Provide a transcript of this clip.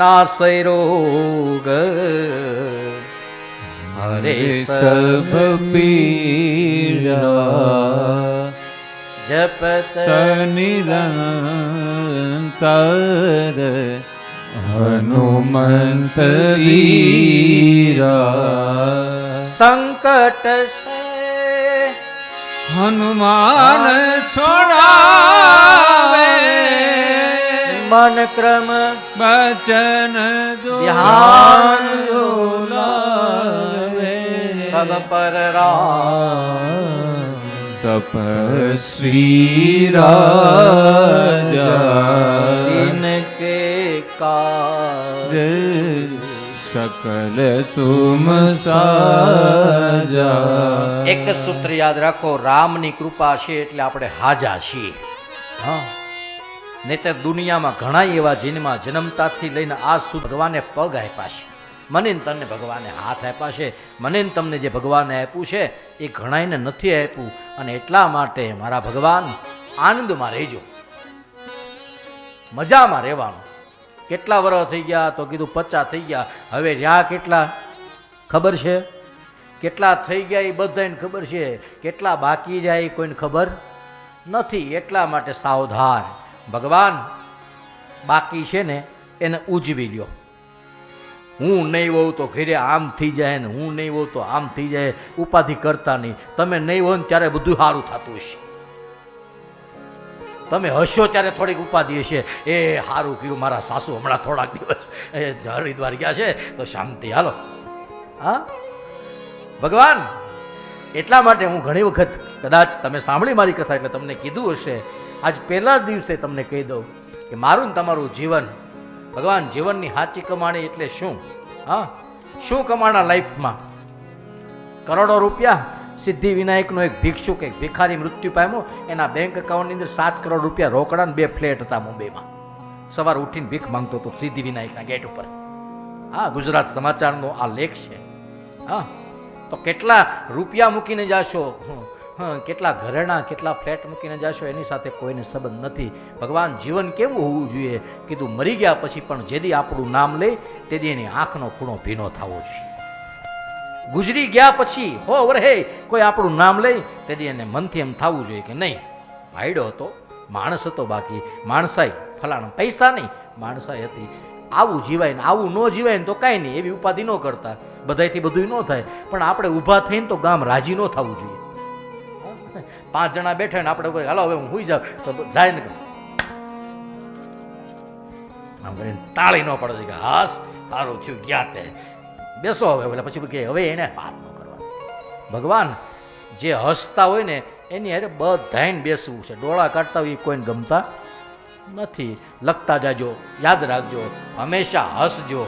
નાસય રોગ હરે સબ પીડા જપત નિરંતર હનુમંત સંકટ છે હનુમાન છોડાવે ક્રમ બચન ધ્યાન સદ પર તપસ્વી રાજા ઇનકે કાજ સકલ તુમ સાજા એક સૂત્ર યાદ રાખો રામની કૃપા છે એટલે આપણે હાજા છીએ. હા નહીતર દુનિયામાં ઘણા એવા જીનમાં જન્મતાથી લઈને આ સુધી ભગવાને પગ આપ્યા છે. મને તમને ભગવાને હાથ આપ્યા છે. મને તમને જે ભગવાને આપ્યું છે, એ ઘણાઈને નથી આપ્યું. અને એટલા માટે મારા ભગવાન આનંદમાં રહેજો. મજામાં રહેવાનું. કેટલા વર્ષ થઈ ગયા? તો કીધું પચાસ થઈ ગયા. હવે રહ્યા કેટલા? ખબર છે? કેટલા થઈ ગયા એ બધાને ખબર છે. કેટલા બાકી જાય એ કોઈને ખબર નથી. એટલા માટે સાવધાન. ભગવાન, બાકી છે ને એને ઉજવી લ્યો. હું નહીં હોઉં તો ઘરે આમ થઈ જાય ને હું નહીં હોઉં તો આમ થઈ જાય, ઉપાધિ કરતા નહીં. તમે નહીં હો ને ત્યારે બધું સારું થતું હશે. તમે હશો ત્યારે થોડીક ઉપાધિ હશે. એ સારું કર્યું મારા સાસુ હમણાં થોડાક દિવસ, એ હરિદ્વાર ગયા છે, તો શાંતિ, હાલો. હા? ભગવાન, એટલા માટે હું ઘણી વખત કદાચ તમે સાંભળી મારી કથા એટલે તમને કીધું હશે. આજ પહેલા જ દિવસે તમને કહી દઉં કે મારું ને તમારું જીવન, ભગવાન જીવનની સાચી કમાણી એટલે શું? હા? શું કમાણા લાઈફમાં? કરોડો રૂપિયા સિદ્ધિ વિનાયકનો એક ભિક્ષુક એક ભિખારી મૃત્યુ પામ્યો, એના બેંક એકાઉન્ટની અંદર સાત કરોડ રૂપિયા રોકડા બે ફ્લેટ હતા મુંબઈમાં. સવાર ઉઠીને ભીખ માંગતો હતો સિદ્ધિ વિનાયકના ગેટ ઉપર. હા, ગુજરાત સમાચારનો આ લેખ છે. હા? તો કેટલા રૂપિયા મૂકીને જાશો? કેટલા ઘરેણા, કેટલા ફ્લેટ મૂકીને જાશો, એની સાથે કોઈને સંબંધ નથી. ભગવાન જીવન કેવું હોવું જોઈએ? કીધું મરી ગયા પછી પણ જેદી આપણું નામ લે તેદી એની આંખનો ખૂણો ભીનો થવો જોઈએ. ગુજરી ગયા પછી, હો, વરહે, કોઈ આપણું નામ લે તેદી એને મનથી એમ થવું જોઈએ કે નહીં, ભાઈડો હતો, માણસ હતો બાકી. માણસાઈ, ફલાણા પૈસા નહીં, માણસાઈ હતી. આવું જીવાય ને આવું ન જીવાય ને તો કાંઈ નહીં, એવી ઉપાધિ ન કરતા. બધાયથી બધું ન થાય. પણ આપણે ઊભા થઈને તો ગામ રાજી ન થવું જોઈએ. પાંચ જણા બેઠા ને આપણે કોઈ, હાલો, હવે હું હુઈ જાઉં. તો જાય ને આમ કરીને તાળી ન પડે કે, હાસ સારું થયું ગયા તે? બેસો હવે એટલે પછી કે, હવે એને વાત ન કરવા ભગવાન, જે હસતા હોય ને, એની હારે બધાને બેસવું છે. ડોળા કાઢતા હોય એ કોઈને ગમતા નથી. લખતા જાજો, યાદ રાખજો, હંમેશા હસજો.